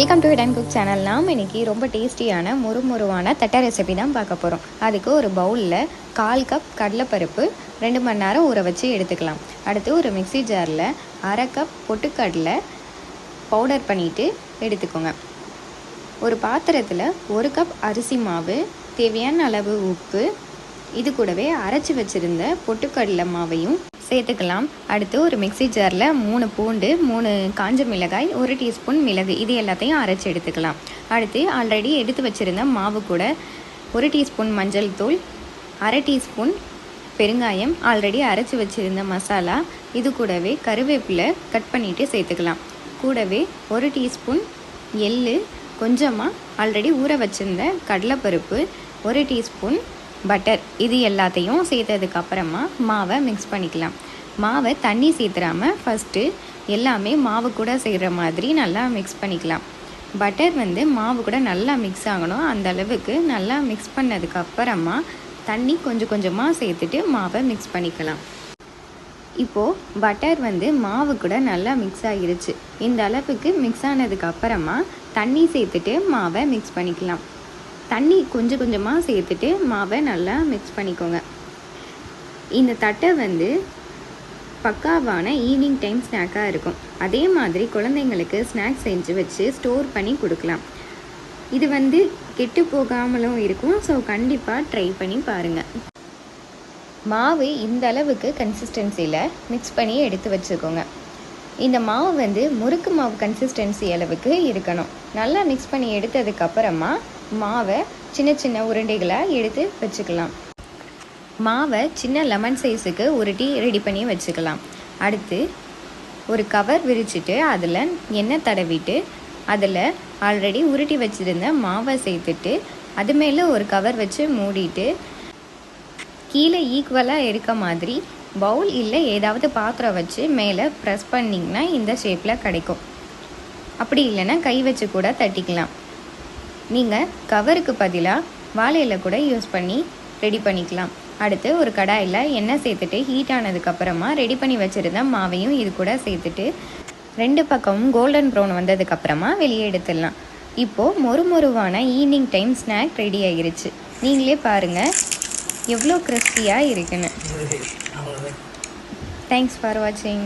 Welcome to hit cook channel நாம் இன்னைக்கு ரொம்ப டேஸ்டியான முறுமுறுவான தட்டை ரெசிபி தான் பார்க்க போகிறோம் அதுக்கு ஒரு பவுலில் கால் கப் கடலைப்பருப்பு ரெண்டு மணி நேரம் ஊற வச்சு எடுத்துக்கலாம். அடுத்து ஒரு மிக்ஸி ஜாரில் அரை கப் பொட்டுக்கடலை பவுடர் பண்ணிவிட்டு எடுத்துக்கோங்க. ஒரு பாத்திரத்தில் ஒரு கப் அரிசி மாவு தேவையான அளவு உப்பு இது கூடவே அரைச்சி வச்சுருந்த பொட்டுக்கடலை மாவையும் சேர்த்துக்கலாம். அடுத்து ஒரு மிக்ஸி ஜாரில் மூணு பூண்டு மூணு காஞ்ச மிளகாய் ஒரு டீஸ்பூன் மிளகு. இது எல்லாத்தையும் அரைச்சி எடுத்துக்கலாம். அடுத்து ஆல்ரெடி எடுத்து வச்சுருந்த மாவு கூட ஒரு டீஸ்பூன் மஞ்சள் தூள் அரை டீஸ்பூன் பெருங்காயம் ஆல்ரெடி அரைச்சி வச்சுருந்த மசாலா. இது கூடவே கருவேப்பிலை கட் பண்ணிவிட்டு சேர்த்துக்கலாம். கூடவே ஒரு டீஸ்பூன் எள் கொஞ்சமாக ஆல்ரெடி ஊற வச்சுருந்த கடலைப்பருப்பு ஒரு டீஸ்பூன் பட்டர் இது எல்லாத்தையும் சேர்த்ததுக்கப்புறமா மாவை மிக்ஸ் பண்ணிக்கலாம். மாவை தண்ணி சேர்த்துறாமல் ஃபஸ்ட்டு எல்லாமே மாவு கூட செய்கிற மாதிரி நல்லா மிக்ஸ் பண்ணிக்கலாம். பட்டர் வந்து மாவு கூட நல்லா மிக்ஸ் ஆகணும். அந்த அளவுக்கு நல்லா மிக்ஸ் பண்ணதுக்கப்புறமா தண்ணி கொஞ்சம் கொஞ்சமாக சேர்த்துட்டு மாவை மிக்ஸ் பண்ணிக்கலாம். இப்போது பட்டர் வந்து மாவு கூட நல்லா மிக்ஸ் ஆகிருச்சு இந்த அளவுக்கு மிக்ஸ் ஆனதுக்கு அப்புறமா தண்ணி சேர்த்துட்டு மாவை மிக்ஸ் பண்ணிக்கலாம். தண்ணி கொஞ்சம் கொஞ்சமாக சேர்த்துட்டு மாவை நல்லா மிக்ஸ் பண்ணிக்கோங்க. இந்த தட்டை வந்து பக்காவான ஈவினிங் டைம் ஸ்நாக்காக இருக்கும். அதே மாதிரி குழந்தைங்களுக்கு ஸ்நாக்ஸ் செஞ்சு வச்சு ஸ்டோர் பண்ணி கொடுக்கலாம். இது வந்து கெட்டு போகாமலும் இருக்கும். ஸோ கண்டிப்பாக ட்ரை பண்ணி பாருங்கள் மாவு இந்த அளவுக்கு கன்சிஸ்டன்சியில் மிக்ஸ் பண்ணி எடுத்து வச்சுக்கோங்க. இந்த மாவு வந்து முறுக்கு மாவு கன்சிஸ்டன்சி அளவுக்கு இருக்கணும். நல்லா மிக்ஸ் பண்ணி எடுத்ததுக்கப்புறமா மாவை சின்ன சின்ன உருண்டைகளாக எடுத்து வச்சுக்கலாம். மாவை சின்ன லெமன் சைஸுக்கு உருட்டி ரெடி பண்ணி வச்சுக்கலாம். அடுத்து ஒரு கவர் விரிச்சிட்டு அதில் எண்ணெய் தடவிட்டு அதில் ஆல்ரெடி உருட்டி வச்சுருந்த மாவை சேர்த்துட்டு அது மேலே ஒரு கவர் வச்சு மூடிட்டு கீழே ஈக்குவலாக இருக்க மாதிரி பவுல் இல்லை ஏதாவது பாத்திரம் வச்சு மேலே ப்ரெஸ் பண்ணிங்கன்னா இந்த ஷேப்பில் கிடைக்கும். அப்படி இல்லைன்னா கை வச்சு கூட தட்டிக்கலாம். நீங்கள் கவருக்கு பதிலாக வாழையில் கூட யூஸ் பண்ணி ரெடி பண்ணிக்கலாம். அடுத்து ஒரு கடாயில் எண்ணெய் சேர்த்துட்டு ஹீட் ஆனதுக்கப்புறமா ரெடி பண்ணி வச்சுருந்த மாவையும் இது கூட சேர்த்துட்டு ரெண்டு பக்கமும் கோல்டன் ப்ரௌன் வந்ததுக்கப்புறமா வெளியே எடுத்துடலாம். இப்போது மொறு மொறுவான ஈவினிங் டைம் ஸ்நாக் ரெடி ஆகிருச்சு நீங்களே பாருங்கள் எவ்வளோ கிறிஸ்பியாக இருக்குன்னு. தேங்க்ஸ் ஃபார் வாட்சிங்